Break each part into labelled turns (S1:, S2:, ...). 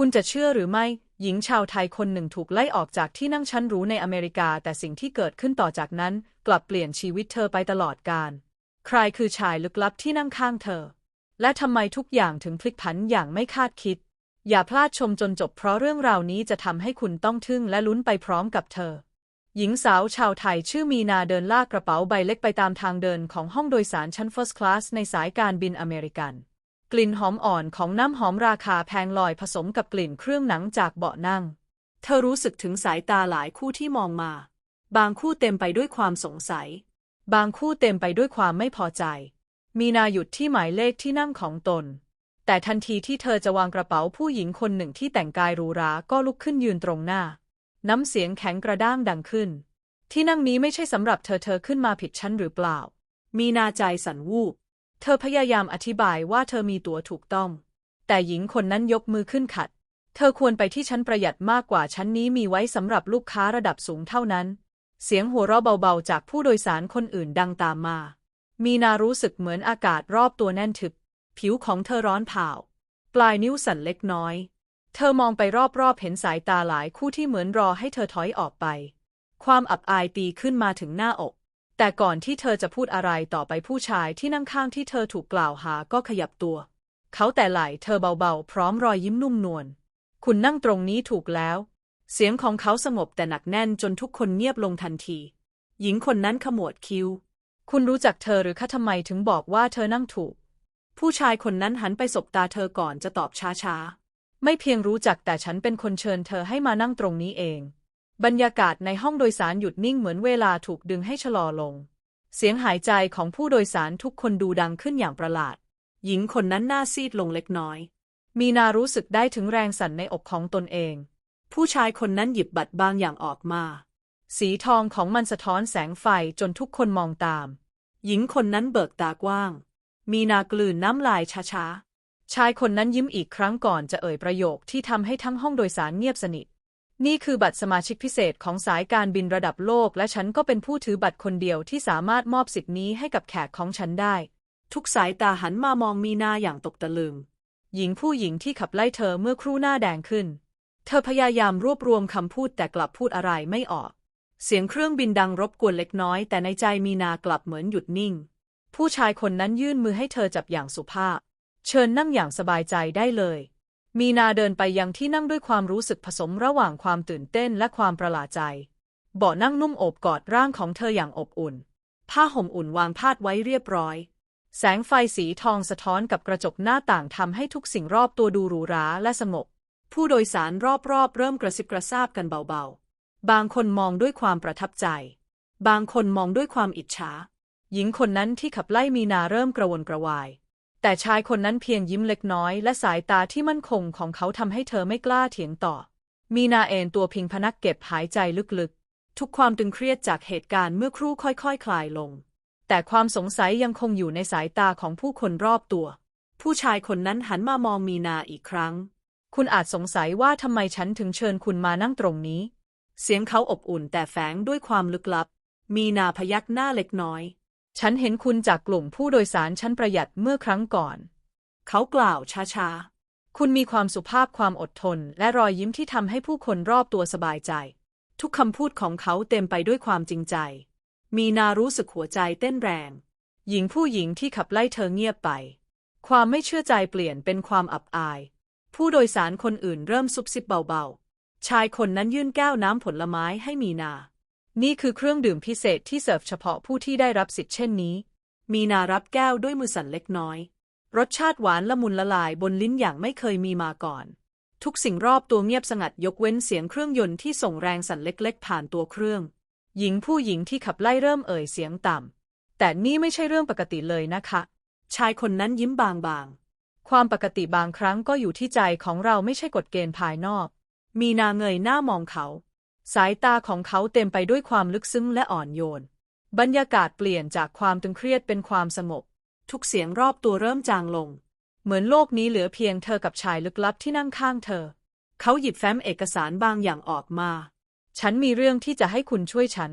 S1: คุณจะเชื่อหรือไม่ หญิงชาวไทยคนหนึ่งถูกไล่ออกจากที่นั่งชั้นหรูในอเมริกา แต่สิ่งที่เกิดขึ้นต่อจากนั้น กลับเปลี่ยนชีวิตเธอไปตลอดกาล ใครคือชายลึกลับที่นั่งข้างเธอ และทำไมทุกอย่างถึงพลิกผันอย่างไม่คาดคิด อย่าพลาดชมจนจบเพราะเรื่องราวนี้จะทำให้คุณต้องทึ่งและลุ้นไปพร้อมกับเธอ หญิงสาวชาวไทยชื่อมีนาเดินลากกระเป๋าใบเล็กไปตามทางเดินของห้องโดยสารชั้น First Class ในสายการบินอเมริกัน กลิ่นหอมอ่อนของน้ำหอมราคาแพงลอยผสมกับกลิ่นเครื่องหนังจากเบาะนั่ง เธอรู้สึกถึงสายตาหลายคู่ที่มองมา บางคู่เต็มไปด้วยความสงสัย บางคู่เต็มไปด้วยความไม่พอใจ มีนาหยุดที่หมายเลขที่นั่งของตน แต่ทันทีที่เธอจะวางกระเป๋าผู้หญิงคนหนึ่งที่แต่งกายหรูหราก็ลุกขึ้นยืนตรงหน้า น้ำเสียงแข็งกระด้างดังขึ้น ที่นั่งนี้ไม่ใช่สำหรับเธอเธอขึ้นมาผิดชั้นหรือเปล่า มีนาใจสั่นวูบ เธอพยายามอธิบายว่าเธอมีตั๋วถูกต้อง แต่หญิงคนนั้นยกมือขึ้นขัด เธอควรไปที่ชั้นประหยัดมากกว่าชั้นนี้มีไว้สำหรับลูกค้าระดับสูงเท่านั้น เสียงหัวเราะเบาๆ จากผู้โดยสารคนอื่นดังตามมา มีนารู้สึกเหมือนอากาศรอบตัวแน่นทึบ ผิวของเธอร้อนเผาปลายนิ้วสั่นเล็กน้อย เธอมองไปรอบๆ เห็นสายตาหลายคู่ที่เหมือนรอให้เธอถอยออกไป ความอับอายตีขึ้นมาถึงหน้าอก แต่ก่อนที่เธอจะพูดอะไรต่อไปผู้ชายที่นั่งข้างที่เธอถูกกล่าวหาก็ขยับตัว เขาแต่ไหล่เธอเบาๆ พร้อมรอยยิ้มนุ่มนวล คุณนั่งตรงนี้ถูกแล้ว เสียงของเขาสงบแต่หนักแน่นจนทุกคนเงียบลงทันที หญิงคนนั้นขมวดคิ้ว คุณรู้จักเธอหรือคะทำไมถึงบอกว่าเธอนั่งถูก ผู้ชายคนนั้นหันไปสบตาเธอก่อนจะตอบช้าๆ ไม่เพียงรู้จักแต่ฉันเป็นคนเชิญเธอให้มานั่งตรงนี้เอง บรรยากาศในห้องโดยสารหยุดนิ่งเหมือนเวลาถูกดึงให้ชะลอลง เสียงหายใจของผู้โดยสารทุกคนดูดังขึ้นอย่างประหลาด หญิงคนนั้นหน้าซีดลงเล็กน้อย มีนารู้สึกได้ถึงแรงสั่นในอกของตนเอง ผู้ชายคนนั้นหยิบบัตรบางอย่างออกมา สีทองของมันสะท้อนแสงไฟจนทุกคนมองตาม หญิงคนนั้นเบิกตากว้าง มีนากลืนน้ำลายช้าๆชายคนนั้นยิ้มอีกครั้งก่อนจะเอ่ยประโยคที่ทำให้ทั้งห้องโดยสารเงียบสนิท นี่คือบัตรสมาชิกพิเศษของสายการบินระดับโลก และฉันก็เป็นผู้ถือบัตรคนเดียวที่สามารถมอบสิทธินี้ให้กับแขกของฉันได้ ทุกสายตาหันมามองมีนาอย่างตกตะลึง หญิงผู้หญิงที่ขับไล่เธอเมื่อครู่หน้าแดงขึ้น เธอพยายามรวบรวมคำพูดแต่กลับพูดอะไรไม่ออก เสียงเครื่องบินดังรบกวนเล็กน้อย แต่ในใจมีนากลับเหมือนหยุดนิ่ง ผู้ชายคนนั้นยื่นมือให้เธอจับอย่างสุภาพ เชิญนั่งอย่างสบายใจได้เลย มีนาเดินไปยังที่นั่งด้วยความรู้สึกผสมระหว่างความตื่นเต้นและความประหลาดใจ เบาะนั่งนุ่มโอบกอดร่างของเธออย่างอบอุ่น ผ้าห่มอุ่นวางพาดไว้เรียบร้อย แสงไฟสีทองสะท้อนกับกระจกหน้าต่างทำให้ทุกสิ่งรอบตัวดูหรูหราและสงบ ผู้โดยสารรอบๆ เริ่มกระซิบกระซาบกันเบาๆ บางคนมองด้วยความประทับใจ บางคนมองด้วยความอิจฉา หญิงคนนั้นที่ขับไล่มีนาเริ่มกระวนกระวาย แต่ชายคนนั้นเพียงยิ้มเล็กน้อย และสายตาที่มั่นคงของเขาทำให้เธอไม่กล้าเถียงต่อ มีนาเอนตัวพิงพนักเก็บหายใจลึกๆ ทุกความตึงเครียดจากเหตุการณ์เมื่อครู่ค่อยๆคคลายลง แต่ความสงสัยยังคงอยู่ในสายตาของผู้คนรอบตัว ผู้ชายคนนั้นหันมามองมีนาอีกครั้ง คุณอาจสงสัยว่าทำไมฉันถึงเชิญคุณมานั่งตรงนี้ เสียงเขาอบอุ่นแต่แฝงด้วยความลึกลับ มีนาพยักหน้าเล็กน้อย ฉันเห็นคุณจากกลุ่มผู้โดยสารชั้นประหยัดเมื่อครั้งก่อน เขากล่าวช้าๆ คุณมีความสุภาพความอดทน และรอยยิ้มที่ทำให้ผู้คนรอบตัวสบายใจ ทุกคำพูดของเขาเต็มไปด้วยความจริงใจ มีนารู้สึกหัวใจเต้นแรง หญิงผู้หญิงที่ขับไล่เธอเงียบไป ความไม่เชื่อใจเปลี่ยนเป็นความอับอาย ผู้โดยสารคนอื่นเริ่มซุบซิบเบาๆ ชายคนนั้นยื่นแก้วน้ำผลไม้ให้มีนา นี่คือเครื่องดื่มพิเศษที่เสิร์ฟเฉพาะผู้ที่ได้รับสิทธิ์เช่นนี้ มีนารับแก้วด้วยมือสั่นเล็กน้อย รสชาติหวานละมุนละลายบนลิ้นอย่างไม่เคยมีมาก่อน ทุกสิ่งรอบตัวเงียบสงัดยกเว้นเสียงเครื่องยนต์ที่ส่งแรงสั่นเล็กๆ ผ่านตัวเครื่อง หญิงผู้หญิงที่ขับไล่เริ่มเอ่ยเสียงต่ำ แต่นี่ไม่ใช่เรื่องปกติเลยนะคะ ชายคนนั้นยิ้มบางๆ ความปกติบางครั้งก็อยู่ที่ใจของเราไม่ใช่กฎเกณฑ์ภายนอก มีนาเงยหน้ามองเขา สายตาของเขาเต็มไปด้วยความลึกซึ้งและอ่อนโยน บรรยากาศเปลี่ยนจากความตึงเครียดเป็นความสงบ ทุกเสียงรอบตัวเริ่มจางลง เหมือนโลกนี้เหลือเพียงเธอกับชายลึกลับที่นั่งข้างเธอ เขาหยิบแฟ้มเอกสารบางอย่างออกมา ฉันมีเรื่องที่จะให้คุณช่วยฉัน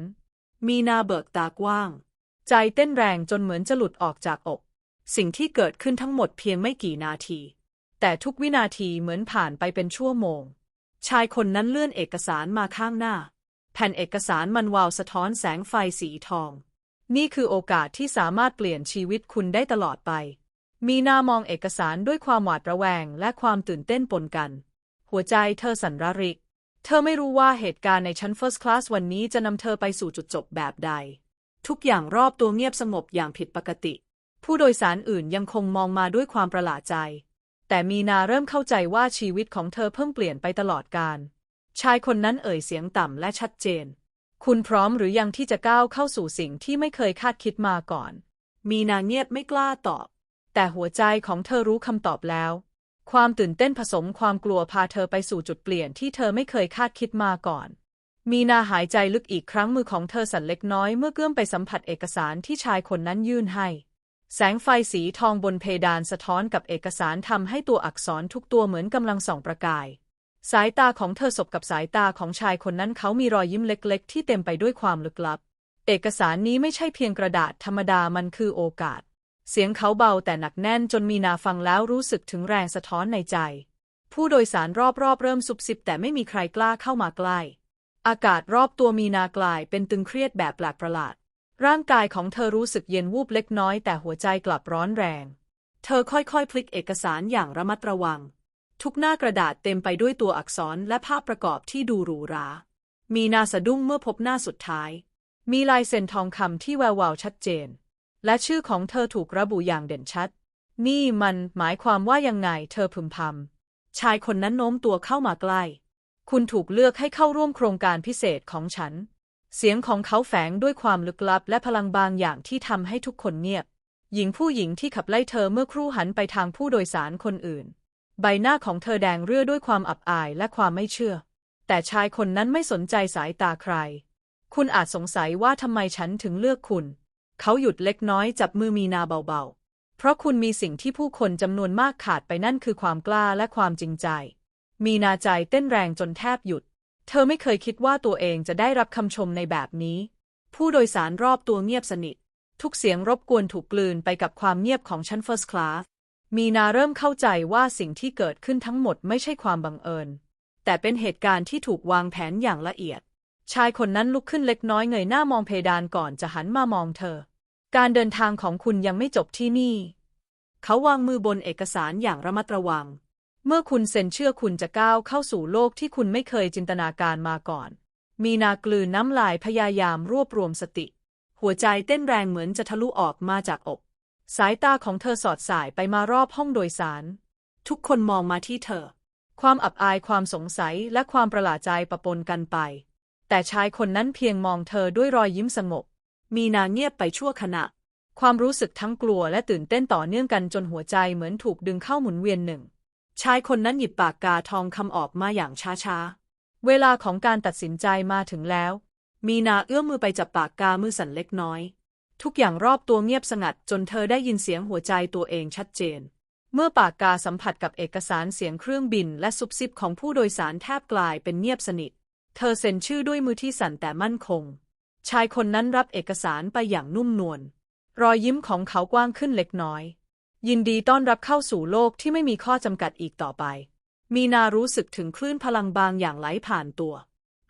S1: มีนาเบิกตากว้าง ใจเต้นแรงจนเหมือนจะหลุดออกจากอก สิ่งที่เกิดขึ้นทั้งหมดเพียงไม่กี่นาที แต่ทุกวินาทีเหมือนผ่านไปเป็นชั่วโมง ชายคนนั้นเลื่อนเอกสารมาข้างหน้า แผ่นเอกสารมันวาวสะท้อนแสงไฟสีทอง นี่คือโอกาสที่สามารถเปลี่ยนชีวิตคุณได้ตลอดไป มีนามองเอกสารด้วยความหวาดระแวงและความตื่นเต้นปนกัน หัวใจเธอสั่นระริก เธอไม่รู้ว่าเหตุการณ์ในชั้น First Class วันนี้จะนำเธอไปสู่จุดจบแบบใด ทุกอย่างรอบตัวเงียบสงบอย่างผิดปกติ ผู้โดยสารอื่นยังคงมองมาด้วยความประหลาดใจ แต่มีนาเริ่มเข้าใจว่าชีวิตของเธอเพิ่งเปลี่ยนไปตลอดกาลชายคนนั้นเอ่ยเสียงต่ำและชัดเจน คุณพร้อมหรือยังที่จะก้าวเข้าสู่สิ่งที่ไม่เคยคาดคิดมาก่อน มีนาเงียบไม่กล้าตอบ แต่หัวใจของเธอรู้คำตอบแล้ว ความตื่นเต้นผสมความกลัวพาเธอไปสู่จุดเปลี่ยนที่เธอไม่เคยคาดคิดมาก่อน มีนาหายใจลึกอีกครั้งมือของเธอสั่นเล็กน้อยเมื่อเกื้อมไปสัมผัสเอกสารที่ชายคนนั้นยื่นให้ แสงไฟสีทองบนเพดานสะท้อนกับเอกสารทำให้ตัวอักษรทุกตัวเหมือนกำลังส่องประกาย สายตาของเธอสบกับสายตาของชายคนนั้นเขามีรอยยิ้มเล็กๆ ที่เต็มไปด้วยความลึกลับ เอกสารนี้ไม่ใช่เพียงกระดาษธรรมดามันคือโอกาส เสียงเขาเบาแต่หนักแน่นจนมีนาฟังแล้วรู้สึกถึงแรงสะท้อนในใจ ผู้โดยสารรอบๆเริ่มซุบซิบแต่ไม่มีใครกล้าเข้ามาใกล้ อากาศรอบตัวมีนากลายเป็นตึงเครียดแบบแปลกประหลาด ร่างกายของเธอรู้สึกเย็นวูบเล็กน้อยแต่หัวใจกลับร้อนแรง เธอค่อยๆ พลิกเอกสารอย่างระมัดระวัง ทุกหน้ากระดาษเต็มไปด้วยตัวอักษรและภาพประกอบที่ดูหรูหรา มีนาสะดุ้งเมื่อพบหน้าสุดท้าย มีลายเซ็นทองคำที่แวววาวชัดเจน และชื่อของเธอถูกระบุอย่างเด่นชัด นี่มันหมายความว่ายังไงเธอพึมพำชายคนนั้นโน้มตัวเข้ามาใกล้ คุณถูกเลือกให้เข้าร่วมโครงการพิเศษของฉัน เสียงของเขาแฝงด้วยความลึกลับและพลังบางอย่างที่ทำให้ทุกคนเงียบ หญิงผู้หญิงที่ขับไล่เธอเมื่อครู่หันไปทางผู้โดยสารคนอื่น ใบหน้าของเธอแดงเรื่อด้วยความอับอายและความไม่เชื่อ แต่ชายคนนั้นไม่สนใจสายตาใคร คุณอาจสงสัยว่าทำไมฉันถึงเลือกคุณ เขาหยุดเล็กน้อยจับมือมีนาเบาๆ เพราะคุณมีสิ่งที่ผู้คนจำนวนมากขาดไปนั่นคือความกล้าและความจริงใจ มีนาใจเต้นแรงจนแทบหยุด เธอไม่เคยคิดว่าตัวเองจะได้รับคำชมในแบบนี้ ผู้โดยสารรอบตัวเงียบสนิท ทุกเสียงรบกวนถูกกลืนไปกับความเงียบของชั้น First Class มีนาเริ่มเข้าใจว่าสิ่งที่เกิดขึ้นทั้งหมดไม่ใช่ความบังเอิญ แต่เป็นเหตุการณ์ที่ถูกวางแผนอย่างละเอียด ชายคนนั้นลุกขึ้นเล็กน้อยเงยหน้ามองเพดานก่อนจะหันมามองเธอ การเดินทางของคุณยังไม่จบที่นี่ เขาวางมือบนเอกสารอย่างระมัดระวัง เมื่อคุณเซ็นเชื่อคุณจะก้าวเข้าสู่โลกที่คุณไม่เคยจินตนาการมาก่อน มีนากลืนน้ำลายพยายามรวบรวมสติ หัวใจเต้นแรงเหมือนจะทะลุออกมาจากอก สายตาของเธอสอดสายไปมารอบห้องโดยสาร ทุกคนมองมาที่เธอ ความอับอายความสงสัยและความประหลาดใจปะปนกันไป แต่ชายคนนั้นเพียงมองเธอด้วยรอยยิ้มสงบ มีนาเงียบไปชั่วขณะ ความรู้สึกทั้งกลัวและตื่นเต้นต่อเนื่องกันจนหัวใจเหมือนถูกดึงเข้าหมุนเวียนหนึ่ง ชายคนนั้นหยิบปากกาทองคำออกมาอย่างช้าๆ เวลาของการตัดสินใจมาถึงแล้ว มีนาเอื้อมมือไปจับปากกามือสั่นเล็กน้อย ทุกอย่างรอบตัวเงียบสงัดจนเธอได้ยินเสียงหัวใจตัวเองชัดเจน เมื่อปากกาสัมผัสกับเอกสารเสียงเครื่องบินและซุบซิบของผู้โดยสารแทบกลายเป็นเงียบสนิท เธอเซ็นชื่อด้วยมือที่สั่นแต่มั่นคง ชายคนนั้นรับเอกสารไปอย่างนุ่มนวล รอยยิ้มของเขากว้างขึ้นเล็กน้อย ยินดีต้อนรับเข้าสู่โลกที่ไม่มีข้อจำกัดอีกต่อไป มีนารู้สึกถึงคลื่นพลังบางอย่างไหลผ่านตัว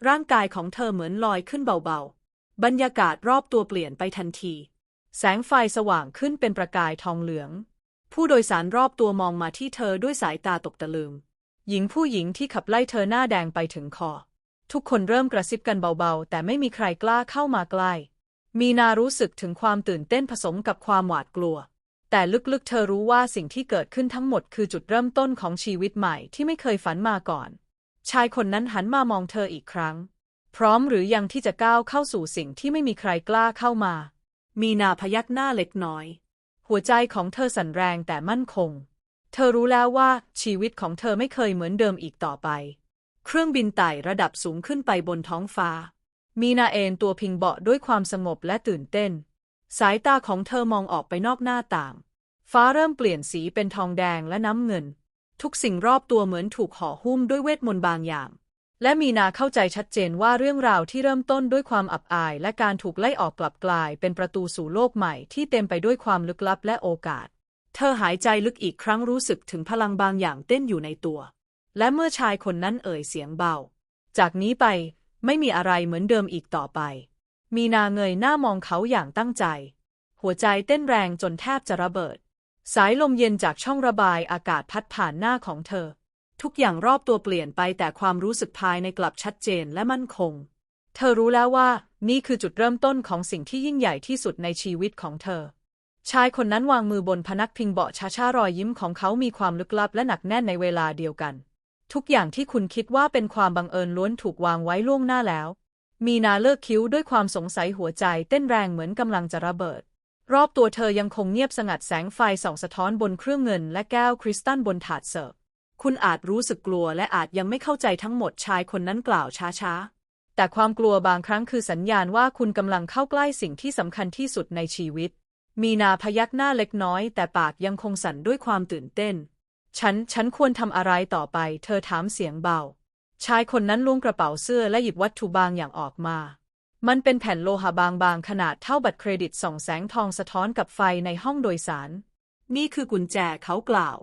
S1: ร่างกายของเธอเหมือนลอยขึ้นเบาๆ บรรยากาศรอบตัวเปลี่ยนไปทันที แสงไฟสว่างขึ้นเป็นประกายทองเหลือง ผู้โดยสารรอบตัวมองมาที่เธอด้วยสายตาตกตะลึง หญิงผู้หญิงที่ขับไล่เธอหน้าแดงไปถึงคอ ทุกคนเริ่มกระซิบกันเบาๆ แต่ไม่มีใครกล้าเข้ามาใกล้ มีนารู้สึกถึงความตื่นเต้นผสมกับความหวาดกลัว แต่ลึกๆ เธอรู้ว่าสิ่งที่เกิดขึ้นทั้งหมดคือจุดเริ่มต้นของชีวิตใหม่ที่ไม่เคยฝันมาก่อน ชายคนนั้นหันมามองเธออีกครั้ง พร้อมหรือยังที่จะก้าวเข้าสู่สิ่งที่ไม่มีใครกล้าเข้ามา มีนาพยักหน้าเล็กน้อย หัวใจของเธอสั่นแรงแต่มั่นคง เธอรู้แล้วว่าชีวิตของเธอไม่เคยเหมือนเดิมอีกต่อไป เครื่องบินไต่ระดับสูงขึ้นไปบนท้องฟ้า มีนาเอนตัวพิงเบาะด้วยความสงบและตื่นเต้น สายตาของเธอมองออกไปนอกหน้าต่าง ฟ้าเริ่มเปลี่ยนสีเป็นทองแดงและน้ำเงิน ทุกสิ่งรอบตัวเหมือนถูกห่อหุ้มด้วยเวทมนต์บางอย่าง และมีนาเข้าใจชัดเจนว่าเรื่องราวที่เริ่มต้นด้วยความอับอาย และการถูกไล่ออกกลับกลายเป็นประตูสู่โลกใหม่ที่เต็มไปด้วยความลึกลับและโอกาส เธอหายใจลึกอีกครั้งรู้สึกถึงพลังบางอย่างเต้นอยู่ในตัว และเมื่อชายคนนั้นเอ่ยเสียงเบา จากนี้ไปไม่มีอะไรเหมือนเดิมอีกต่อไป มีนาเงยหน้ามองเขาอย่างตั้งใจ หัวใจเต้นแรงจนแทบจะระเบิด สายลมเย็นจากช่องระบายอากาศพัดผ่านหน้าของเธอ ทุกอย่างรอบตัวเปลี่ยนไปแต่ความรู้สึกภายในกลับชัดเจนและมั่นคง เธอรู้แล้วว่า นี่คือจุดเริ่มต้นของสิ่งที่ยิ่งใหญ่ที่สุดในชีวิตของเธอ ชายคนนั้นวางมือบนพนักพิงเบาะช้าๆรอยยิ้มของเขามีความลึกลับและหนักแน่นในเวลาเดียวกัน ทุกอย่างที่คุณคิดว่าเป็นความบังเอิญล้วนถูกวางไว้ล่วงหน้าแล้ว มีนาเลิกคิ้วด้วยความสงสัยหัวใจเต้นแรงเหมือนกำลังจะระเบิด รอบตัวเธอยังคงเงียบสงัดแสงไฟส่องสะท้อนบนเครื่องเงินและแก้วคริสตัลบนถาดเสิร์ฟ คุณอาจรู้สึกกลัวและอาจยังไม่เข้าใจทั้งหมดชายคนนั้นกล่าวช้าๆ แต่ความกลัวบางครั้งคือสัญญาณว่าคุณกำลังเข้าใกล้สิ่งที่สำคัญที่สุดในชีวิต มีนาพยักหน้าเล็กน้อย แต่ปากยังคงสั่นด้วยความตื่นเต้น ฉัน ฉันควรทำอะไรต่อไป เธอถามเสียงเบา ชายคนนั้นล้วงกระเป๋าเสื้อและหยิบวัตถุบางอย่างออกมา มันเป็นแผ่นโลหะบางๆ ขนาดเท่าบัตรเครดิตส่องแสงทองสะท้อนกับไฟในห้องโดยสาร นี่คือกุญแจเขากล่าว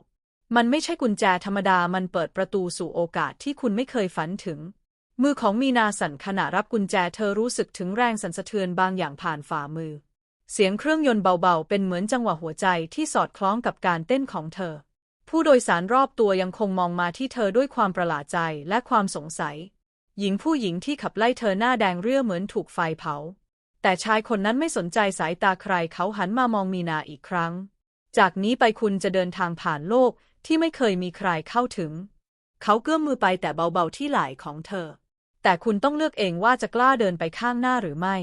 S1: มันไม่ใช่กุญแจธรรมดามันเปิดประตูสู่โอกาสที่คุณไม่เคยฝันถึง มือของมีนาสั่นขณะรับกุญแจเธอรู้สึกถึงแรงสั่นสะเทือนบางอย่างผ่านฝ่ามือ เสียงเครื่องยนต์เบาๆ เป็นเหมือนจังหวะหัวใจที่สอดคล้องกับการเต้นของเธอ ผู้โดยสารรอบตัวยังคงมองมาที่เธอด้วยความประหลาดใจและความสงสัย หญิงผู้หญิงที่ขับไล่เธอหน้าแดงเรื่อเหมือนถูกไฟเผา แต่ชายคนนั้นไม่สนใจสายตาใครเขาหันมามองมีนาอีกครั้ง จากนี้ไปคุณจะเดินทางผ่านโลกที่ไม่เคยมีใครเข้าถึง เขาเกื้อมมือไปแต่เบาๆที่ไหล่ของเธอ แต่คุณต้องเลือกเองว่าจะกล้าเดินไปข้างหน้าหรือไม่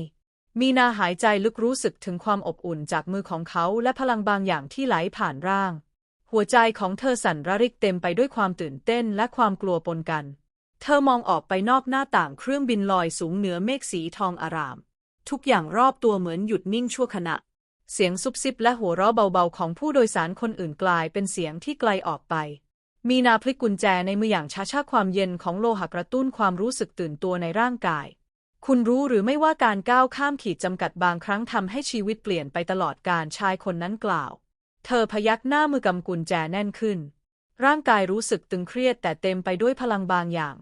S1: มีนาหายใจลึกรู้สึกถึงความอบอุ่นจากมือของเขาและพลังบางอย่างที่ไหลผ่านร่าง หัวใจของเธอสั่นระริกเต็มไปด้วยความตื่นเต้นและความกลัวปนกัน เธอมองออกไปนอกหน้าต่างเครื่องบินลอยสูงเหนือเมฆสีทองอาราม ทุกอย่างรอบตัวเหมือนหยุดนิ่งชั่วขณะ เสียงซุบซิบและหัวเราะเบาๆ ของผู้โดยสารคนอื่นกลายเป็นเสียงที่ไกลออกไป มีนาพลิกกุญแจในมืออย่างช้าๆความเย็นของโลหะกระตุ้นความรู้สึกตื่นตัวในร่างกาย คุณรู้หรือไม่ว่าการก้าวข้ามขีดจำกัดบางครั้งทำให้ชีวิตเปลี่ยนไปตลอดการชายคนนั้นกล่าว เธอพยักหน้ามือกำกุญแจแน่นขึ้น ร่างกายรู้สึกตึงเครียดแต่เต็มไปด้วยพลังบางอย่าง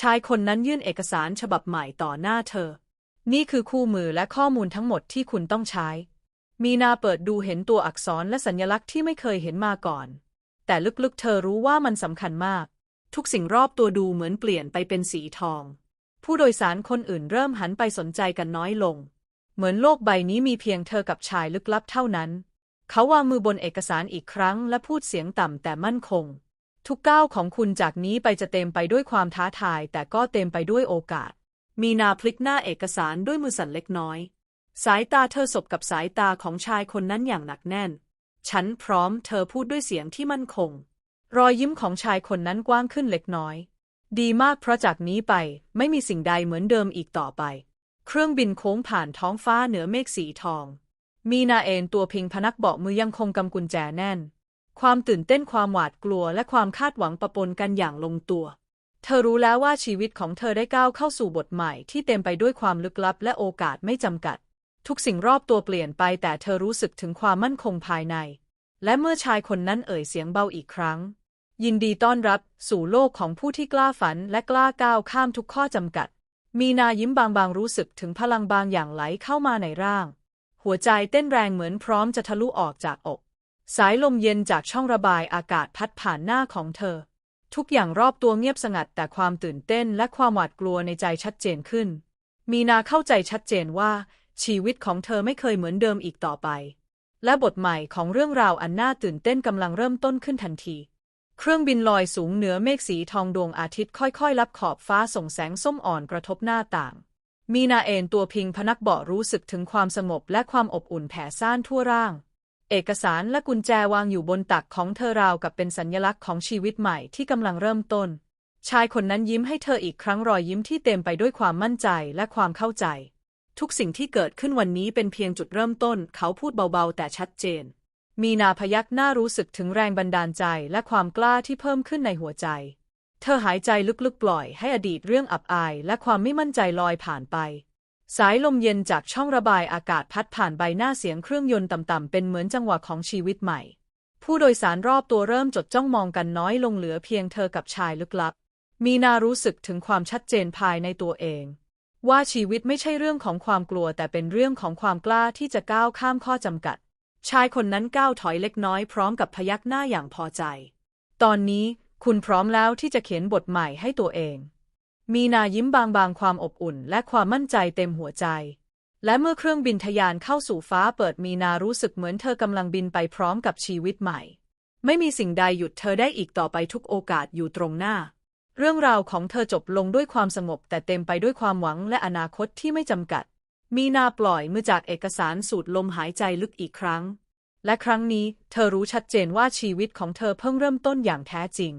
S1: ชายคนนั้นยื่นเอกสารฉบับใหม่ต่อหน้าเธอ นี่คือคู่มือและข้อมูลทั้งหมดที่คุณต้องใช้ มีนาเปิดดูเห็นตัวอักษรและสัญลักษณ์ที่ไม่เคยเห็นมาก่อน แต่ลึกๆ เธอรู้ว่ามันสำคัญมาก ทุกสิ่งรอบตัวดูเหมือนเปลี่ยนไปเป็นสีทอง ผู้โดยสารคนอื่นเริ่มหันไปสนใจกันน้อยลง เหมือนโลกใบนี้มีเพียงเธอกับชายลึกลับเท่านั้น เขาวางมือบนเอกสารอีกครั้งและพูดเสียงต่ำแต่มั่นคง ทุกก้าวของคุณจากนี้ไปจะเต็มไปด้วยความท้าทาย แต่ก็เต็มไปด้วยโอกาส มีนาพลิกหน้าเอกสารด้วยมือสั่นเล็กน้อย สายตาเธอสบกับสายตาของชายคนนั้นอย่างหนักแน่น ฉันพร้อมเธอพูดด้วยเสียงที่มั่นคง รอยยิ้มของชายคนนั้นกว้างขึ้นเล็กน้อย ดีมากเพราะจากนี้ไปไม่มีสิ่งใดเหมือนเดิมอีกต่อไป เครื่องบินโค้งผ่านท้องฟ้าเหนือเมฆสีทอง มีนาเอนตัวพิงพนักเบาะมือยังคงกำกุญแจแน่น ความตื่นเต้นความหวาดกลัวและความคาดหวังปะปนกันอย่างลงตัว เธอรู้แล้วว่าชีวิตของเธอได้ก้าวเข้าสู่บทใหม่ที่เต็มไปด้วยความลึกลับและโอกาสไม่จำกัด ทุกสิ่งรอบตัวเปลี่ยนไปแต่เธอรู้สึกถึงความมั่นคงภายใน และเมื่อชายคนนั้นเอ่ยเสียงเบาอีกครั้ง ยินดีต้อนรับสู่โลกของผู้ที่กล้าฝันและกล้าก้าวข้ามทุกข้อจำกัด มีนายิ้มบางๆรู้สึกถึงพลังบางอย่างไหลเข้ามาในร่าง หัวใจเต้นแรงเหมือนพร้อมจะทะลุออกจากอก สายลมเย็นจากช่องระบายอากาศพัดผ่านหน้าของเธอ ทุกอย่างรอบตัวเงียบสงัดแต่ความตื่นเต้นและความหวาดกลัวในใจชัดเจนขึ้น มีนาเข้าใจชัดเจนว่า ชีวิตของเธอไม่เคยเหมือนเดิมอีกต่อไป และบทใหม่ของเรื่องราวอันน่าตื่นเต้นกำลังเริ่มต้นขึ้นทันที เครื่องบินลอยสูงเหนือเมฆสีทองดวงอาทิตย์ค่อยๆลับขอบฟ้าส่งแสงส้มอ่อนกระทบหน้าต่าง มีนาเอนตัวพิงพนักเบาะรู้สึกถึงความสงบและความอบอุ่นแผ่ซ่านทั่วร่าง เอกสารและกุญแจวางอยู่บนตักของเธอราวกับเป็นสัญลักษณ์ของชีวิตใหม่ที่กำลังเริ่มต้น ชายคนนั้นยิ้มให้เธออีกครั้งรอยยิ้มที่เต็มไปด้วยความมั่นใจและความเข้าใจ ทุกสิ่งที่เกิดขึ้นวันนี้เป็นเพียงจุดเริ่มต้น เขาพูดเบาๆ แต่ชัดเจน มีนาพยักหน้ารู้สึกถึงแรงบันดาลใจและความกล้าที่เพิ่มขึ้นในหัวใจ เธอหายใจลึกๆปล่อยให้อดีตเรื่องอับอายและความไม่มั่นใจลอยผ่านไป สายลมเย็นจากช่องระบายอากาศพัดผ่านใบหน้าเสียงเครื่องยนต์ต่ำๆเป็นเหมือนจังหวะของชีวิตใหม่ ผู้โดยสารรอบตัวเริ่มจดจ้องมองกันน้อยลงเหลือเพียงเธอกับชายลึกลับ มีนารู้สึกถึงความชัดเจนภายในตัวเอง ว่าชีวิตไม่ใช่เรื่องของความกลัวแต่เป็นเรื่องของความกล้าที่จะก้าวข้ามข้อจำกัด ชายคนนั้นก้าวถอยเล็กน้อยพร้อมกับพยักหน้าอย่างพอใจ ตอนนี้ คุณพร้อมแล้วที่จะเขียนบทใหม่ให้ตัวเอง มีนายิ้มบางๆ ความอบอุ่น และความมั่นใจเต็มหัวใจ และเมื่อเครื่องบินทะยานเข้าสู่ฟ้าเปิดมีนารู้สึกเหมือนเธอกำลังบินไปพร้อมกับชีวิตใหม่ ไม่มีสิ่งใดหยุดเธอได้อีกต่อไปทุกโอกาสอยู่ตรงหน้า เรื่องราวของเธอจบลงด้วยความสงบ แต่เต็มไปด้วยความหวังและอนาคตที่ไม่จำกัด มีนาปล่อยมือจากเอกสารสูดลมหายใจลึกอีกครั้ง และครั้งนี้เธอรู้ชัดเจนว่าชีวิตของเธอเพิ่งเริ่มต้นอย่างแท้จริง